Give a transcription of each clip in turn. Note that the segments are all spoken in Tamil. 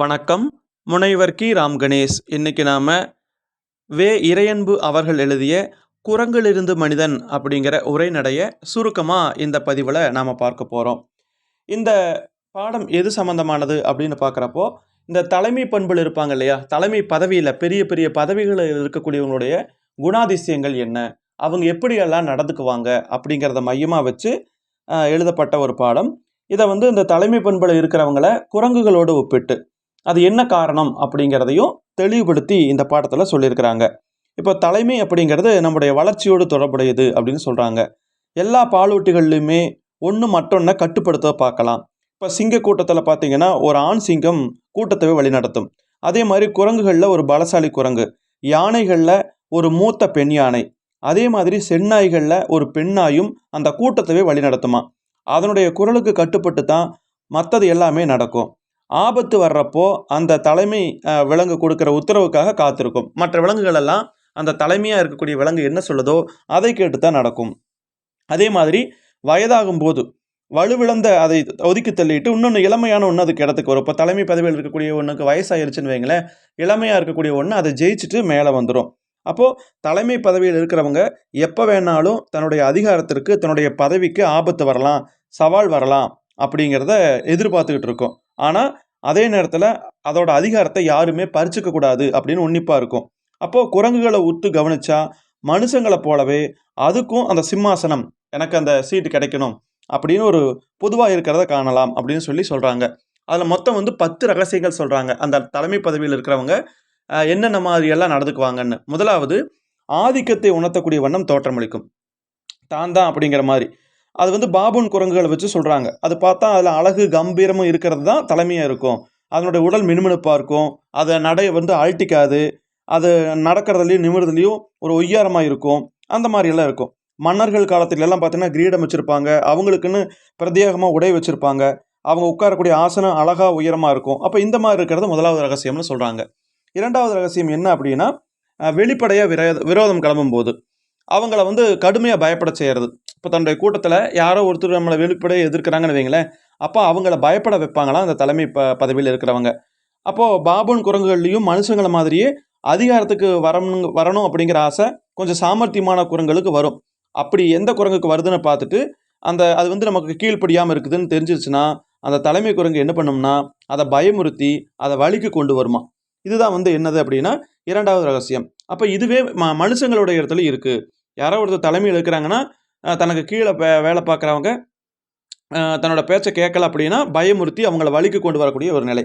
வணக்கம். முனைவர் கி. ராம் கணேஷ். இன்னைக்கு நாம் வே. இறையன்பு அவர்கள் எழுதிய குரங்கிலிருந்து மனிதன் அப்படிங்கிற உரைநடைய சுருக்கமாக இந்த பதிவில் நாம் பார்க்க போகிறோம் இந்த பாடம் எது சம்மந்தமானது அப்படின்னு பார்க்குறப்போ இந்த தலைமை பண்புகள் இருப்பாங்க இல்லையா? தலைமை பதவியில் பெரிய பெரிய பதவிகளில் இருக்கக்கூடியவங்களுடைய குணாதிசயங்கள் என்ன? அவங்க எப்படியெல்லாம் நடந்துக்குவாங்க அப்படிங்கிறத மையமாக வச்சு எழுதப்பட்ட ஒரு பாடம். இதை வந்து இந்த தலைமை பண்பில் இருக்கிறவங்கள குரங்குகளோடு ஒப்பிட்டு அது என்ன காரணம் அப்படிங்கிறதையும் தெளிவுபடுத்தி இந்த பாடத்தில் சொல்லியிருக்கிறாங்க. இப்போ தலைமை அப்படிங்கிறது நம்முடைய வளர்ச்சியோடு தொடர்புடையது அப்படின்னு சொல்கிறாங்க எல்லா பாலூட்டிகள்லையுமே ஒன்று மற்றொன்றை கட்டுப்படுத்த பார்க்கலாம். இப்போ சிங்க கூட்டத்தில் பார்த்தீங்கன்னா ஒரு ஆண் சிங்கம் கூட்டத்தை வழிநடத்தும். அதே மாதிரி குரங்குகளில் ஒரு பலசாலி குரங்கு யானைகளில் ஒரு மூத்த பெண் யானை அதே மாதிரி செந்நாய்களில் ஒரு பெண்ணாயும் அந்த கூட்டத்தவே வழிநடத்துமா. அதனுடைய குரலுக்கு கட்டுப்பட்டு தான் மற்றது எல்லாமே நடக்கும். ஆபத்து வர்றப்போ அந்த தலைமை விலங்கு கொடுக்குற உத்தரவுக்காக காத்திருக்கும். மற்ற விலங்குகள் எல்லாம் அந்த தலைமையாக இருக்கக்கூடிய விலங்கு என்ன சொல்லுதோ அதை கேட்டு தான் நடக்கும். அதே மாதிரி வயதாகும் போது வலுவிழந்த அதை ஒதுக்கி தள்ளிட்டு இன்னொன்று இளமையான ஒன்று அதுக்கு இடத்துக்கு வரும். இப்போ தலைமை பதவியில் இருக்கக்கூடிய ஒன்றுக்கு வயசாயிருச்சுன்னு வைங்களேன் இளமையாக இருக்கக்கூடிய ஒன்று அதை ஜெயிச்சுட்டு மேலே வந்துடும் அப்போது தலைமை பதவியில் இருக்கிறவங்க எப்போ வேணாலும் தன்னுடைய அதிகாரத்திற்கு தன்னுடைய பதவிக்கு ஆபத்து வரலாம் சவால் வரலாம். அப்படிங்கிறத எதிர்பார்த்துக்கிட்டு இருக்கோம். ஆனால் அதே நேரத்தில் அதோட அதிகாரத்தை யாருமே பறிச்சுக்க கூடாது அப்படின்னு உன்னிப்பாக இருக்கும். அப்போது குரங்குகளை உத்து கவனிச்சா மனுஷங்களை போலவே அதுக்கும் அந்த சிம்மாசனம் எனக்கு அந்த சீட்டு கிடைக்கணும் அப்படின்னு ஒரு பொதுவாக இருக்கிறத காணலாம் அப்படின்னு சொல்லி சொல்கிறாங்க அதில் மொத்தம் வந்து பத்து ரகசியங்கள் சொல்கிறாங்க அந்த தலைமை பதவியில் இருக்கிறவங்க என்னென்ன மாதிரியெல்லாம் நடந்துக்குவாங்கன்னு. முதலாவது ஆதிக்கத்தை உணர்த்தக்கூடிய வண்ணம் தோற்றமளிக்கும். தான் தான் அப்படிங்கிற மாதிரி. அது வந்து பாபுன் குரங்குகளை வச்சு சொல்கிறாங்க அது பார்த்தா அதில் அழகு கம்பீரமும் இருக்கிறது தான் தலைமையாக இருக்கும். அதனுடைய உடல் மினுமினுப்பாக இருக்கும். அதை நடை வந்து அழட்டிக்காது. அது நடக்கிறதுலையும் நிமிர்றதுலையும் ஒரு ஒய்யாரமாக இருக்கும். அந்த மாதிரியெல்லாம் இருக்கும். மன்னர்கள் காலத்துல எல்லாம் பார்த்தீங்கன்னா கிரீடம் வச்சுருப்பாங்க. அவங்களுக்குன்னு பிரத்யேகமாக உடை வச்சுருப்பாங்க. அவங்க உட்காரக்கூடிய ஆசனம் அழகாக உயரமாக இருக்கும். அப்போ இந்த மாதிரி இருக்கிறது முதலாவது ரகசியம்னு சொல்கிறாங்க இரண்டாவது ரகசியம் என்ன அப்படின்னா வெளிப்படையாக விரோத விரோதம் கிளம்பும்போது. அவங்கள வந்து கடுமையாக பயப்பட செய்கிறது இப்போ தன்னுடைய கூட்டத்தில் யாரோ ஒருத்தர் நம்மளை வெளிப்படையை எதிர்க்கிறாங்கன்னு வைங்களேன் அப்போ அவங்கள பயப்பட வைப்பாங்களாம் அந்த தலைமை ப பதவியில் இருக்கிறவங்க. அப்போது பாபுன் குரங்குகள்லையும் மனுஷங்களை மாதிரியே அதிகாரத்துக்கு வரணும் வரணும் அப்படிங்கிற ஆசை கொஞ்சம் சாமர்த்தியமான குரங்களுக்கு வரும். அப்படி எந்த குரங்குக்கு வருதுன்னு பார்த்துட்டு அந்த அது வந்து நமக்கு கீழ்ப்படியாமல் இருக்குதுன்னு தெரிஞ்சிருச்சுன்னா அந்த தலைமை குரங்கு என்ன பண்ணோம்னா அதை பயமுறுத்தி அதை வழிக்கு கொண்டு வருமா? இதுதான் வந்து என்னது அப்படின்னா இரண்டாவது ரகசியம். அப்போ இதுவே ம மனுஷங்களோட இடத்துல இருக்குது யாரோ ஒருத்தர் தலைமையில் இருக்கிறாங்கன்னா தனக்கு கீழே வே வேலை பார்க்குறவங்க தன்னோட பேச்சை கேட்கல அப்படின்னா பயமுறுத்தி அவங்கள வழிக்கு கொண்டு வரக்கூடிய ஒரு நிலை.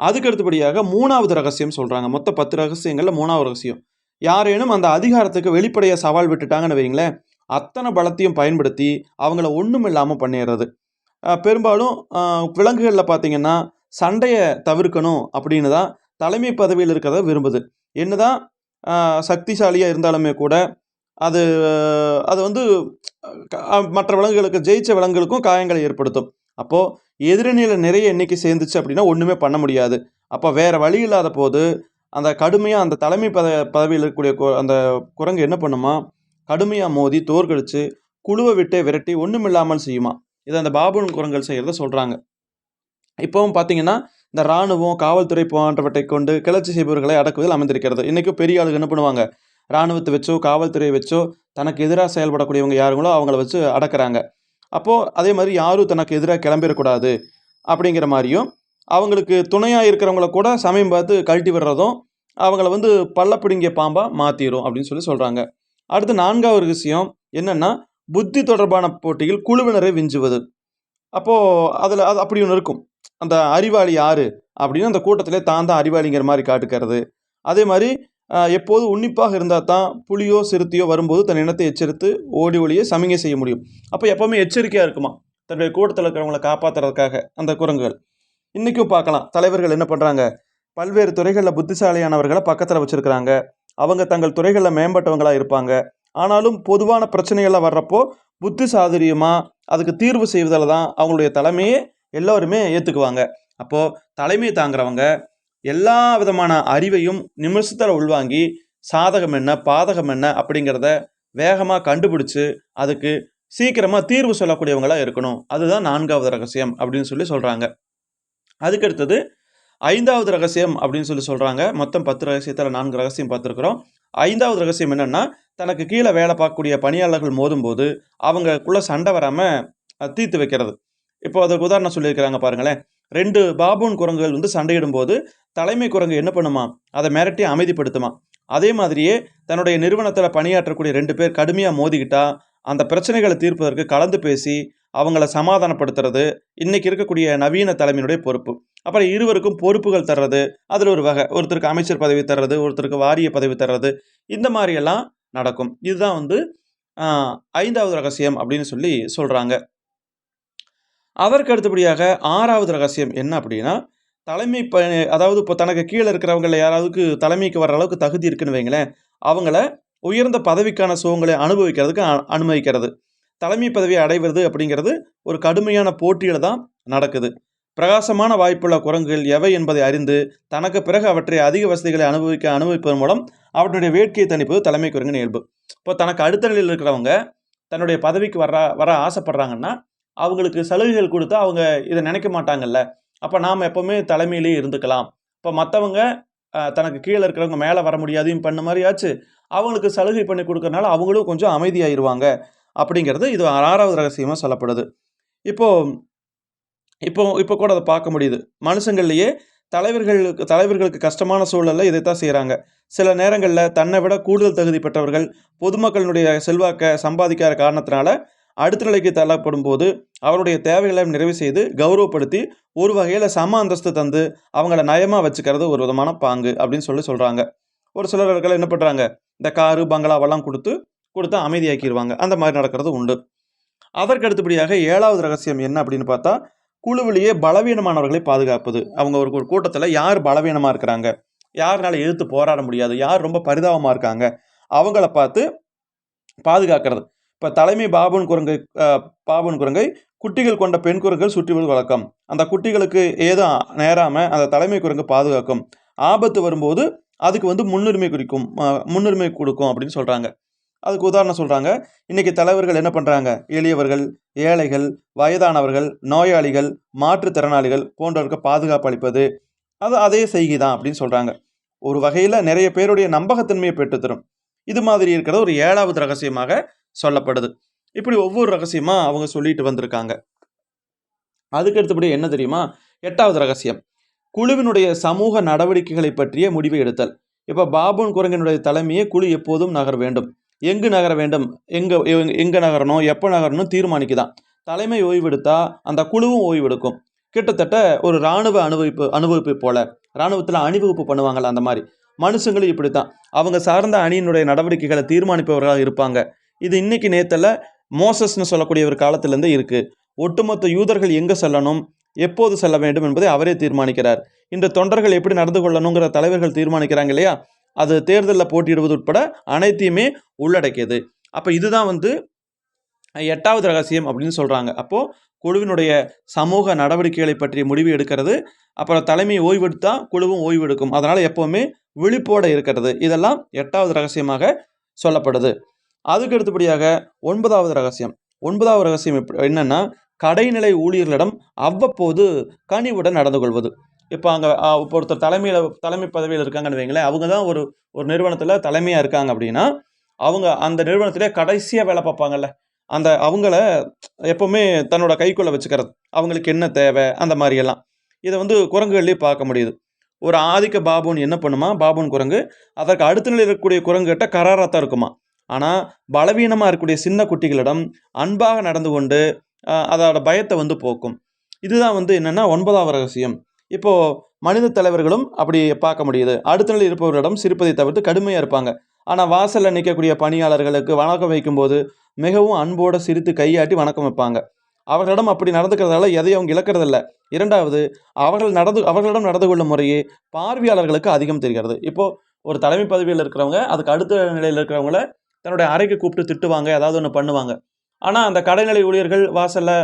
அதுக்கு அடுத்தபடியாக மூணாவது ரகசியம் சொல்கிறாங்க மொத்த பத்து ரகசியங்களில் மூணாவது ரகசியம். யாரேனும் அந்த அதிகாரத்துக்கு வெளிப்படையாக சவால் விட்டுட்டாங்கன்னு வைங்களேன் அத்தனை பலத்தையும் பயன்படுத்தி அவங்கள ஒன்றும் இல்லாமல் பண்ணிடுறது. பெரும்பாலும் விலங்குகளில் பார்த்தீங்கன்னா சண்டையை தவிர்க்கணும் அப்படின்னு தான் தலைமை பதவியில் இருக்கிறத விரும்புது. என்னதான் சக்திசாலியாக இருந்தாலுமே கூட அது அது வந்து மற்ற விலங்குகளுக்கு ஜெயிச்ச விலங்குகளுக்கும் காயங்களை ஏற்படுத்தும். அப்போது எதிரணியில் நிறைய எண்ணிக்கை சேர்ந்துச்சு அப்படின்னா ஒன்றுமே பண்ண முடியாது. அப்போ வேறு வழி இல்லாத போது அந்த கடுமையாக அந்த தலைமை பத பதவியில் இருக்கக்கூடிய கு- அந்த குரங்கு என்ன பண்ணுமா? கடுமையாக மோதி தோற்கடித்து குழுவை விட்டே விரட்டி ஒன்றும் இல்லாமல் செய்யுமா? இதை அந்த பாபுன் குரங்கள் செய்கிறத சொல்கிறாங்க இப்போவும் பார்த்தீங்கன்னா இந்த இராணுவம் காவல்துறை போன்றவற்றை கொண்டு கிளர்ச்சி செய்பவர்களை அடக்குவதில் அமைந்திருக்கிறது இன்றைக்கும் பெரிய ஆளுங்க என்ன பண்ணுவாங்க? இராணுவத்தை வச்சோ காவல்துறையை வச்சோ தனக்கு எதிராக செயல்படக்கூடியவங்க யாருங்களோ அவங்கள வச்சு அடக்கிறாங்க. அப்போது அதே மாதிரி யாரும் தனக்கு எதிராக கிளம்பிடக்கூடாது அப்படிங்கிற மாதிரியும் அவங்களுக்கு துணையாக இருக்கிறவங்கள கூட சமயம் பார்த்து கழட்டி விடுறதும் அவங்கள வந்து பள்ளப்பிடுங்கிய பாம்பாக மாற்றிடும் அப்படின்னு சொல்லி சொல்கிறாங்க அடுத்து நான்காவது விஷயம் என்னென்னா புத்தி தொடர்பான போட்டியில் குழுவினரை விஞ்சுவது. அப்போது அதில் அது அப்படி ஒன்று இருக்கும். அந்த அறிவாளி யார்? அப்படின்னு அந்த கூட்டத்திலே தான் தான் அறிவாளிங்கிற மாதிரி காட்டுக்கிறது. அதே மாதிரி எப்போது உன்னிப்பாக இருந்தால் தான் புலியோ சிறுத்தையோ வரும்போது தன் இனத்தை எச்சரித்து ஓடி ஒளியை சமிகை செய்ய முடியும். அப்போ எப்போவுமே எச்சரிக்கையாக இருக்குமா? தன்னுடைய கூட்டத்தில் இருக்கிறவங்களை காப்பாற்றுறதுக்காக அந்த குரங்குகள். இன்றைக்கும் பார்க்கலாம். தலைவர்கள் என்ன பண்ணுறாங்க பல்வேறு துறைகளில் புத்திசாலியானவர்களை பக்கத்தில் வச்சுருக்கிறாங்க. அவங்க தங்கள் துறைகளில் மேம்பட்டவங்களாக இருப்பாங்க. ஆனாலும் பொதுவான பிரச்சனைகள்லாம் வர்றப்போ புத்தி சாதுரியமாக அதுக்கு தீர்வு செய்வதில் தான் அவங்களுடைய தலைமையே எல்லோருமே ஏற்றுக்குவாங்க. அப்போது தலைமையை தாங்குறவங்க எல்லா விதமான அறிவையும் நிமிஷத்தில் உள்வாங்கி சாதகம் என்ன பாதகம் என்ன அப்படிங்கிறத வேகமாக கண்டுபிடிச்சு அதுக்கு சீக்கிரமாக தீர்வு சொல்லக்கூடியவங்களாக இருக்கணும். அதுதான் நான்காவது ரகசியம் அப்படின்னு சொல்லி சொல்கிறாங்க அதுக்கடுத்தது ஐந்தாவது ரகசியம் அப்படின்னு சொல்லி சொல்கிறாங்க மொத்தம் பத்து ரகசியத்தில் நான்கு ரகசியம் பார்த்துருக்குறோம். ஐந்தாவது ரகசியம் என்னென்னா தனக்கு கீழே வேலை பார்க்கக்கூடிய பணியாளர்கள் மோதும்போது அவங்களுக்குள்ளே சண்டை வராமல் தீர்த்து வைக்கிறது. இப்போ அதுக்கு உதாரணம் சொல்லியிருக்கிறாங்க பாருங்களேன். ரெண்டு பாபூன் குரங்குகள் வந்து சண்டையிடும் போது தலைமை குரங்கு என்ன பண்ணுமா? அதை மிரட்டி அமைதிப்படுத்துமா? அதே மாதிரியே தன்னுடைய நிறுவனத்தில் பணியாற்றக்கூடிய ரெண்டு பேர் கடுமையாக மோதிக்கிட்டா அந்த பிரச்சனைகளை தீர்ப்பதற்கு கலந்து பேசி அவங்கள சமாதானப்படுத்துறது இன்னைக்கு இருக்கக்கூடிய நவீன தலைமையினுடைய பொறுப்பு. அப்புறம் இருவருக்கும் பொறுப்புகள் தர்றது அதில் ஒரு வகை ஒருத்தருக்கு அமைச்சர் பதவி தர்றது ஒருத்தருக்கு வாரிய பதவி தர்றது இந்த மாதிரியெல்லாம் நடக்கும். இதுதான் வந்து ஐந்தாவது ரகசியம் அப்படின்னு சொல்லி சொல்கிறாங்க அதற்கு அடுத்தபடியாக ஆறாவது ரகசியம் என்ன அப்படின்னா தலைமை ப அதாவது இப்போ தனக்கு கீழே இருக்கிறவங்கள யாராவதுக்கு தலைமைக்கு வர அளவுக்கு தகுதி இருக்குன்னு வைங்களேன் அவங்கள உயர்ந்த பதவிக்கான சுகங்களை அனுபவிக்கிறதுக்கு அ- அனுமதிக்கிறது. தலைமை பதவியை அடைவது அப்படிங்கிறது ஒரு கடுமையான போட்டியில் தான் நடக்குது. பிரகாசமான வாய்ப்புள்ள குரங்குகள் எவை என்பதை அறிந்து தனக்கு பிறகு அவற்றை அதிக வசதிகளை அனுபவிக்க அனுபவிப்பதன் மூலம் அவற்றுடைய வேட்கையை தணிப்பது தலைமை குரங்கின் இயல்பு. இப்போ தனக்கு அடுத்த நிலையில் இருக்கிறவங்க தன்னுடைய பதவிக்கு வர வர ஆசைப்படுறாங்கன்னா அவங்களுக்கு சலுகைகள் கொடுத்தா அவங்க இதை நினைக்க மாட்டாங்கல்ல. அப்போ நாம் எப்போவுமே தலைமையிலேயே இருந்துக்கலாம். இப்போ மற்றவங்க தனக்கு கீழே இருக்கிறவங்க மேலே வர முடியாதையும் பண்ண மாதிரியாச்சு அவங்களுக்கு சலுகை பண்ணி கொடுக்கறனால அவங்களும் கொஞ்சம் அமைதியாயிருவாங்க. அப்படிங்கிறது இது ஆறாவது ரகசியமாக சொல்லப்படுது. இப்போ இப்போ இப்போ கூட அதை பார்க்க முடியுது. மனுஷங்கள்லேயே தலைவர்களுக்கு தலைவர்களுக்கு கஷ்டமான சூழலில் இதைத்தான் செய்கிறாங்க சில நேரங்களில் தன்னை விட கூடுதல் தகுதி பெற்றவர்கள் பொதுமக்களினுடைய செல்வாக்கை சம்பாதிக்காத காரணத்தினால அடுத்த நிலைக்கு தள்ளப்படும் போது அவருடைய தேவைகளை நிறைவு செய்து கௌரவப்படுத்தி ஒரு வகையில் சம அந்தஸ்து தந்து அவங்கள நயமாக வச்சுக்கிறது ஒரு விதமான பாங்கு அப்படின்னு சொல்லி சொல்கிறாங்க ஒரு சிலர்கள் என்ன பண்ணுறாங்க இந்த காரு பங்களாவெல்லாம் கொடுத்து கொடுத்து அமைதியாக்கிடுவாங்க அந்த மாதிரி நடக்கிறது உண்டு. அதற்கு அடுத்தபடியாக ஏழாவது ரகசியம் என்ன அப்படின்னு பார்த்தா குழுவிலேயே பலவீனமானவர்களை பாதுகாப்பது. அவங்க ஒரு ஒரு கூட்டத்தில் யார் பலவீனமாக இருக்கிறாங்க? யாருனால எதிர்த்து போராட முடியாது? யார் ரொம்ப பரிதாபமாக இருக்காங்க? அவங்கள பார்த்து பாதுகாக்கிறது. இப்போ தலைமை பாபுன் குரங்கை பாபுன் குரங்கை குட்டிகள் கொண்ட பெண் குரங்குகள் சுற்றிவது வழக்கம். அந்த குட்டிகளுக்கு ஏதோ நேராமல் அந்த தலைமை குரங்கு பாதுகாக்கும். ஆபத்து வரும்போது அதுக்கு வந்து முன்னுரிமை குறிக்கும் முன்னுரிமை கொடுக்கும் அப்படின்னு சொல்கிறாங்க அதுக்கு உதாரணம் சொல்கிறாங்க இன்றைக்கி தலைவர்கள் என்ன பண்ணுறாங்க எளியவர்கள் ஏழைகள் வயதானவர்கள் நோயாளிகள் மாற்றுத்திறனாளிகள் போன்றவருக்கு பாதுகாப்பு அளிப்பது அது அதே செய்கை தான் அப்படின்னு சொல்கிறாங்க ஒரு வகையில் நிறைய பேருடைய நம்பகத்தன்மையை பெற்றுத்தரும். இது மாதிரி இருக்கிறது ஒரு ஏழாவது ரகசியமாக சொல்லப்படுது. இப்படி ஒவ்வொரு ரகசியமாக அவங்க சொல்லிட்டு வந்திருக்காங்க. அதுக்கு அடுத்தபடி என்ன தெரியுமா? எட்டாவது ரகசியம். குழுவினுடைய சமூக நடவடிக்கைகளை பற்றிய முடிவை எடுத்தல். இப்போ பாபுன் குரங்கினுடைய தலைமையை குழு எப்போதும் நகர வேண்டும். எங்கு நகர வேண்டும்? எங்கே எங்கே நகரணும்? எப்போ நகரணும் தீர்மானிக்குதான். தலைமை ஓய்வெடுத்தா அந்த குழுவும் ஓய்வெடுக்கும். கிட்டத்தட்ட ஒரு இராணுவ அனுபவிப்பு அனுபவிப்பு போல. இராணுவத்தில் அணிவகுப்பு பண்ணுவாங்கள்ல அந்த மாதிரி. மனுஷங்களும் இப்படி தான் அவங்க சார்ந்த அணியினுடைய நடவடிக்கைகளை தீர்மானிப்பவர்களாக இருப்பாங்க. இது இன்றைக்கி நேத்தில் மோசஸ்னு சொல்லக்கூடிய ஒரு காலத்திலேருந்து இருக்குது ஒட்டுமொத்த யூதர்கள் எங்கே செல்லணும்? எப்போது செல்ல வேண்டும் என்பதை அவரே தீர்மானிக்கிறார். இந்த தொண்டர்கள் எப்படி நடந்து கொள்ளணுங்கிற தலைவர்கள் தீர்மானிக்கிறாங்க இல்லையா? அது தேர்தலில் போட்டியிடுவது உட்பட அனைத்தையுமே உள்ளடக்கியது. அப்போ இதுதான் வந்து எட்டாவது ரகசியம் அப்படின்னு சொல்கிறாங்க அப்போது குழுவினுடைய சமூக நடவடிக்கைகளை பற்றிய முடிவு எடுக்கிறது. அப்புறம் தலைமை ஓய்வெடுத்தா குழுவும் ஓய்வெடுக்கும். அதனால் எப்போவுமே விழிப்போடு இருக்கிறது. இதெல்லாம் எட்டாவது ரகசியமாக சொல்லப்படுது. அதுக்கு அடுத்தபடியாக ஒன்பதாவது ரகசியம். ஒன்பதாவது ரகசியம் எப்படி என்னன்னா கடைநிலை ஊழியர்களிடம் அவ்வப்போது கனிவுடன் நடந்து கொள்வது. இப்போ அங்கே இப்போ ஒருத்தர் தலைமையில் தலைமை பதவியில் இருக்காங்கன்னு வைங்களேன் அவங்க தான் ஒரு ஒரு நிறுவனத்தில் தலைமையாக இருக்காங்க அப்படின்னா அவங்க அந்த நிறுவனத்திலே கடைசியாக வேலை பார்ப்பாங்கல்ல. அந்த அவங்கள எப்போவுமே தன்னோட கைக்குள்ளே வச்சுக்கிறது. அவங்களுக்கு என்ன தேவை அந்த மாதிரியெல்லாம். இதை வந்து குரங்குகள்லேயே பார்க்க முடியுது. ஒரு ஆதிக்க பாபுன் என்ன பண்ணுமா? பாபுன் குரங்கு. அதற்கு அடுத்த நிலையில் இருக்கக்கூடிய குரங்குகிட்ட கராராக தான் இருக்குமா? ஆனால் பலவீனமாக இருக்கக்கூடிய சின்ன குட்டிகளிடம் அன்பாக நடந்து கொண்டு அதோட பயத்தை வந்து போக்கும். இதுதான் வந்து என்னென்னா ஒன்பதாவது ரகசியம். இப்போது மனித தலைவர்களும் அப்படி பார்க்க முடியுது. அடுத்த நிலையில் இருப்பவர்களிடம் சிரிப்பதை தவிர்த்து கடுமையாக இருப்பாங்க. ஆனால் வாசலில் நிற்கக்கூடிய பணியாளர்களுக்கு வணக்கம் வைக்கும்போது மிகவும் அன்போடு சிரித்து கையாட்டி வணக்கம் வைப்பாங்க. அவர்களிடம் அப்படி நடந்துக்கிறதால எதையும் அவங்க இழக்கிறதில்ல. இரண்டாவது அவர்கள் நடந்து அவர்களிடம் நடந்து கொள்ளும் முறையே பார்வையாளர்களுக்கு அதிகம் தெரிகிறது. இப்போது ஒரு தலைமை பதவியில் இருக்கிறவங்க அதுக்கு அடுத்த நிலையில் இருக்கிறவங்கள தன்னுடைய அறைக்கு கூப்பிட்டு திட்டுவாங்க ஏதாவது ஒன்று பண்ணுவாங்க. ஆனால் அந்த கடைநிலை ஊழியர்கள் வாசலில்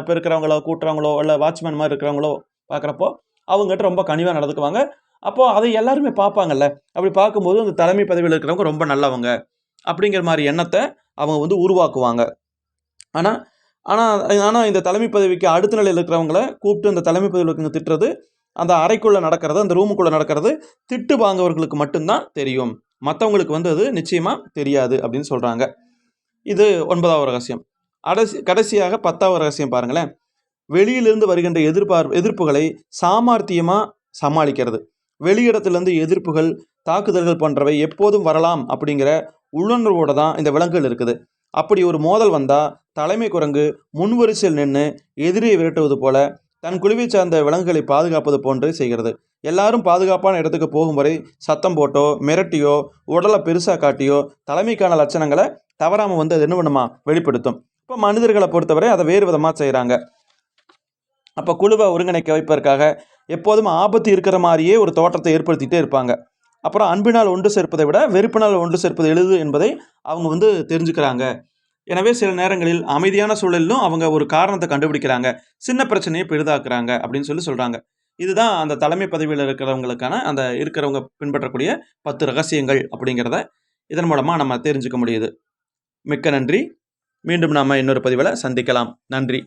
இப்போ இருக்கிறவங்களோ கூட்டுறவங்களோ இல்லை வாட்ச்மேன் மாதிரி இருக்கிறவங்களோ பார்க்குறப்போ அவங்ககிட்ட ரொம்ப கனிவாக நடந்துக்குவாங்க. அப்போது அதை எல்லாருமே பார்ப்பாங்கல்ல அப்படி பார்க்கும்போது அந்த தலைமை பதவியில் இருக்கிறவங்க ரொம்ப நல்லவங்க அப்படிங்கிற மாதிரி எண்ணத்தை அவங்க வந்து உருவாக்குவாங்க. ஆனால் ஆனால் ஆனால் இந்த தலைமை பதவிக்கு அடுத்த நிலையில் இருக்கிறவங்கள கூப்பிட்டு அந்த தலைமை பதவியில் இருக்கிறவங்க திட்டுறது அந்த அறைக்குள்ளே நடக்கிறது அந்த ரூமுக்குள்ளே நடக்கிறது திட்டு வாங்குவவர்களுக்கு மட்டும்தான் தெரியும். மற்றவங்களுக்கு வந்து அது நிச்சயமாக தெரியாது அப்படின்னு சொல்கிறாங்க இது ஒன்பதாவது ரகசியம். அடசி கடைசியாக பத்தாவது ரகசியம் பாருங்களேன். வெளியிலிருந்து வருகின்ற எதிர்பார் எதிர்ப்புகளை சாமர்த்தியமாக சமாளிக்கிறது. வெளியிடத்துலேருந்து எதிர்ப்புகள் தாக்குதல்கள் போன்றவை எப்போதும் வரலாம் அப்படிங்கிற உள்ளுணர்வோடு தான் இந்த விலங்குகள் இருக்குது. அப்படி ஒரு மோதல் வந்தால் தலைமை குரங்கு முன்வரிசையில் நின்று எதிரியை விரட்டுவது போல தன் குழுவை சார்ந்த விலங்குகளை பாதுகாப்பது போன்று செய்கிறது. எல்லாரும் பாதுகாப்பான இடத்துக்கு போகும் வரை சத்தம் போட்டோ மிரட்டியோ உடலை பெருசாக காட்டியோ தலைமைக்கான லட்சணங்களை தவறாமல் வந்து அது என்ன பண்ணுமா? வெளிப்படுத்தும். இப்போ மனிதர்களை பொறுத்தவரை அதை வேறு விதமாக செய்கிறாங்க அப்போ குழுவை ஒருங்கிணைக்க வைப்பதற்காக எப்போதும் ஆபத்து இருக்கிற மாதிரியே ஒரு தோற்றத்தை ஏற்படுத்திகிட்டே இருப்பாங்க. அப்புறம் அன்பினால் ஒன்று சேர்ப்பதை விட வெறுப்பினால் ஒன்று சேர்ப்பது எளிது என்பதை அவங்க வந்து தெரிஞ்சுக்கிறாங்க. எனவே சில நேரங்களில் அமைதியான சூழலிலும் அவங்க ஒரு காரணத்தை கண்டுபிடிக்கிறாங்க. சின்ன பிரச்சனையை பெரிதாக்குறாங்க அப்படின்னு சொல்லி சொல்கிறாங்க இதுதான் அந்த தலைமை பதவியில் இருக்கிறவங்களுக்கான அந்த இருக்கிறவங்க பின்பற்றக்கூடிய பத்து ரகசியங்கள் அப்படிங்கிறத இதன் மூலமாக நம்ம தெரிஞ்சுக்க முடியுது. மிக்க நன்றி. மீண்டும் நாம் இன்னொரு பதிவில் சந்திக்கலாம். நன்றி.